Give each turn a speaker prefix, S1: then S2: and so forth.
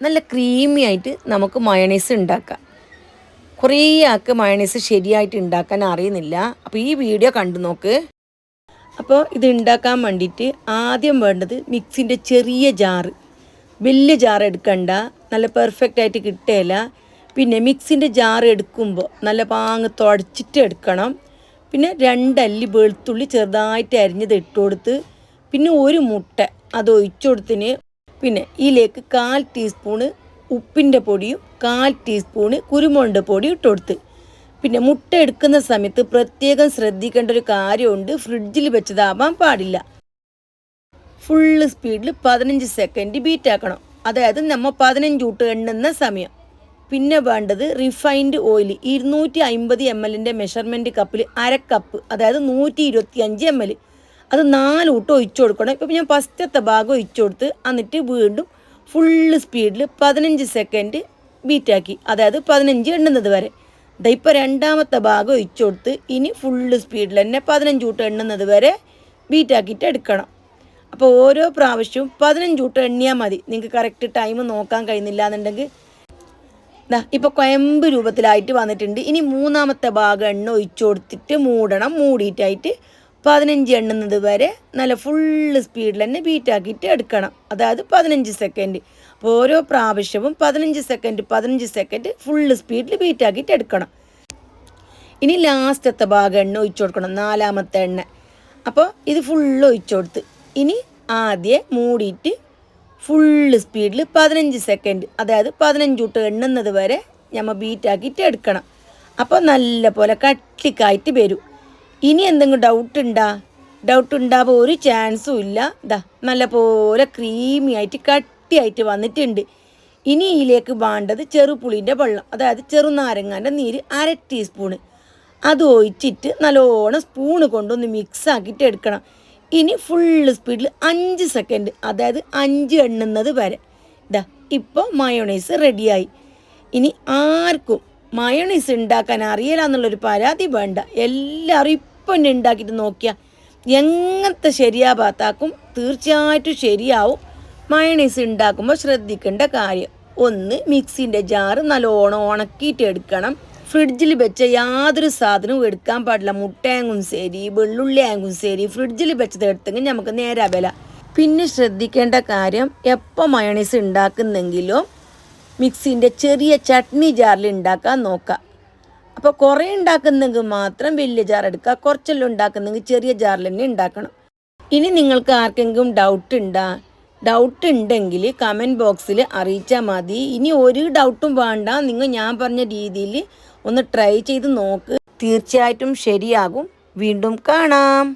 S1: നല്ല ക്രീമി ആയിട്ട് നമുക്ക് മയണൈസ് ഉണ്ടാക്കാം കുറേ ആൾക്ക് മയണൈസ് ശരിയായിട്ട് ഉണ്ടാക്കാൻ അറിയുന്നില്ല. അപ്പോൾ ഈ വീഡിയോ കണ്ടു നോക്ക്. അപ്പോൾ ഇത് ഉണ്ടാക്കാൻ വേണ്ടിയിട്ട് ആദ്യം വേണ്ടത് മിക്സിന്റെ ചെറിയ ജാറ്. വലിയ ജാർ എടുക്കണ്ട. നല്ല പെർഫെക്റ്റ് ആയിട്ട് കിട്ടുകയില്ല പിന്നെ മിക്സിന്റെ ജാർ എടുക്കുമ്പോൾ നല്ല പാങ്ങ് തുടച്ചിട്ട് എടുക്കണം. പിന്നെ രണ്ടല്ലി വെളുത്തുള്ളി ചെറുതായിട്ട് അരിഞ്ഞത് ഇട്ട് കൊടുത്ത് പിന്നെ ഒരു മുട്ട അത് ഒഴിച്ചു കൊടുത്തിന് പിന്നെ ഇതിലേക്ക് കാൽ ടീസ്പൂണ് ഉപ്പിന്റെ പൊടിയും കാൽ ടീസ്പൂണ് കുരുമുളക് പൊടിയും ഇട്ട് കൊടുത്ത്. പിന്നെ മുട്ട എടുക്കുന്ന സമയത്ത് പ്രത്യേകം ശ്രദ്ധിക്കേണ്ട ഒരു കാര്യമുണ്ട്. ഫ്രിഡ്ജിൽ വെച്ചതാവാൻ പാടില്ല. ഫുള്ള് സ്പീഡിൽ പതിനഞ്ച് സെക്കൻഡ് ബീറ്റ് ആക്കണം. അതായത് നമ്മൾ പതിനഞ്ച് ഊട്ട് എണ്ണുന്ന സമയം. പിന്നെ വേണ്ടത് റിഫൈൻഡ് ഓയിൽ ഇരുന്നൂറ്റി അമ്പത് എം എല്ലിന്റെ മെഷർമെന്റ് കപ്പിൽ അര കപ്പ് അതായത് നൂറ്റി ഇരുപത്തി അഞ്ച് എം എൽ അത് നാല് കൂട്ട് ഒഴിച്ചു കൊടുക്കണം. ഇപ്പം ഞാൻ ഫസ്റ്റത്തെ ഭാഗം ഒഴിച്ചു കൊടുത്ത് എന്നിട്ട് വീണ്ടും ഫുള്ള് സ്പീഡിൽ പതിനഞ്ച് സെക്കൻഡ് ബീറ്റാക്കി അതായത് പതിനഞ്ച് എണ്ണുന്നത് വരെ. ഇപ്പോൾ രണ്ടാമത്തെ ഭാഗം ഒഴിച്ചു കൊടുത്ത് ഇനി ഫുള്ള് സ്പീഡിൽ തന്നെ പതിനഞ്ച് കൂട്ട് എണ്ണുന്നത് വരെ ബീറ്റാക്കിയിട്ട് എടുക്കണം. അപ്പോൾ ഓരോ പ്രാവശ്യവും പതിനഞ്ച് കൂട്ട് എണ്ണിയാൽ മതി. നിങ്ങൾക്ക് കറക്റ്റ് ടൈം നോക്കാൻ കഴിയുന്നില്ല എന്നുണ്ടെങ്കിൽ ദാ ഇപ്പോൾ കൊയമ്പ് രൂപത്തിലായിട്ട് വന്നിട്ടുണ്ട്. ഇനി മൂന്നാമത്തെ ഭാഗം എണ്ണ ഒഴിച്ചു കൊടുത്തിട്ട് മൂടണം. മൂടിയിട്ടായിട്ട് പതിനഞ്ച് എണ്ണുന്നത് വരെ നല്ല ഫുള്ള് സ്പീഡിൽ തന്നെ ബീറ്റാക്കിയിട്ട് എടുക്കണം. അതായത് പതിനഞ്ച് സെക്കൻഡ് അപ്പോൾ ഓരോ പ്രാവശ്യവും പതിനഞ്ച് സെക്കൻഡ് പതിനഞ്ച് സെക്കൻഡ് ഫുള്ള് സ്പീഡിൽ ബീറ്റാക്കിയിട്ട് എടുക്കണം. ഇനി ലാസ്റ്റത്തെ ഭാഗം എണ്ണ ഒഴിച്ചു കൊടുക്കണം. നാലാമത്തെ എണ്ണ. അപ്പോൾ ഇത് ഫുള്ള് ഒഴിച്ചു കൊടുത്ത് ഇനി ആദ്യം മൂടിയിട്ട് ഫുള്ള് സ്പീഡിൽ പതിനഞ്ച് സെക്കൻഡ് അതായത് പതിനഞ്ച് തൊട്ട് എണ്ണുന്നത് വരെ നമ്മൾ ബീറ്റാക്കിയിട്ട് എടുക്കണം. അപ്പോൾ നല്ല പോലെ കട്ടിക്കായിട്ട് വരും. ഇനി എന്തെങ്കിലും ഡൗട്ട് ഉണ്ടാ? ഡൗട്ട് ഉണ്ടാകുമ്പോൾ ഒരു ചാൻസും ഇല്ല. ഇതാ നല്ല പോലെ ക്രീമി ആയിട്ട് കട്ടിയായിട്ട് വന്നിട്ടുണ്ട്. ഇനി ഇതിലേക്ക് വേണ്ടത് ചെറുപുളിന്റെ വെള്ളം അതായത് ചെറുനാരങ്ങാന്റെ നീര് അര ടീസ്പൂണ് അത് ഒഴിച്ചിട്ട് നല്ലോണം സ്പൂണ് കൊണ്ടൊന്ന് മിക്സ് ആക്കിയിട്ട് എടുക്കണം. ഇനി ഫുള്ള് സ്പീഡിൽ അഞ്ച് സെക്കൻഡ് അതായത് അഞ്ച് എണ്ണുന്നത് വരെ. ഇതാ ഇപ്പോൾ മയോണൈസ് റെഡിയായി ഇനി ആർക്കും മയോണൈസ് ഉണ്ടാക്കാൻ അറിയില്ല എന്നുള്ളൊരു പരാതി വേണ്ട. എല്ലാവരും ഇപ്പം തന്നെ ഉണ്ടാക്കിയിട്ട് നോക്കിയാൽ എങ്ങനത്തെ ശരിയാവാത്താക്കും തീർച്ചയായിട്ടും ശരിയാവും. മയണൈസ് ഉണ്ടാക്കുമ്പോൾ ശ്രദ്ധിക്കേണ്ട കാര്യം ഒന്ന് മിക്സിന്റെ ജാറ് നല്ലോണം ഉണക്കിയിട്ട് എടുക്കണം. ഫ്രിഡ്ജിൽ വെച്ച യാതൊരു സാധനവും എടുക്കാൻ പാടില്ല. മുട്ടയാങ്കും ശരി വെള്ളുള്ളിയാങ്കും ശരി ഫ്രിഡ്ജിൽ വെച്ചത് എടുത്തെങ്കിൽ നമുക്ക് നേരെ വില. പിന്നെ ശ്രദ്ധിക്കേണ്ട കാര്യം എപ്പോൾ മയണൈസ് ഉണ്ടാക്കുന്നെങ്കിലും മിക്സിന്റെ ചെറിയ ചട്നി ജാറിൽ ഉണ്ടാക്കാൻ നോക്കാം. അപ്പോൾ കുറേ ഉണ്ടാക്കുന്നെങ്കിൽ മാത്രം വലിയ ജാർ എടുക്കുക കുറച്ചെല്ലാം ഉണ്ടാക്കുന്നെങ്കിൽ ചെറിയ ജാറിൽ തന്നെ ഉണ്ടാക്കണം. ഇനി നിങ്ങൾക്ക് ആർക്കെങ്കിലും ഡൗട്ട് ഉണ്ടാ ഡൗട്ട് ഉണ്ടെങ്കിൽ കമന്റ് ബോക്സിൽ അറിയിച്ചാൽ മതി. ഇനി ഒരു ഡൗട്ടും വേണ്ട നിങ്ങൾ ഞാൻ പറഞ്ഞ രീതിയിൽ ഒന്ന് ട്രൈ ചെയ്ത് നോക്ക്. തീർച്ചയായിട്ടും ശരിയാകും. വീണ്ടും കാണാം.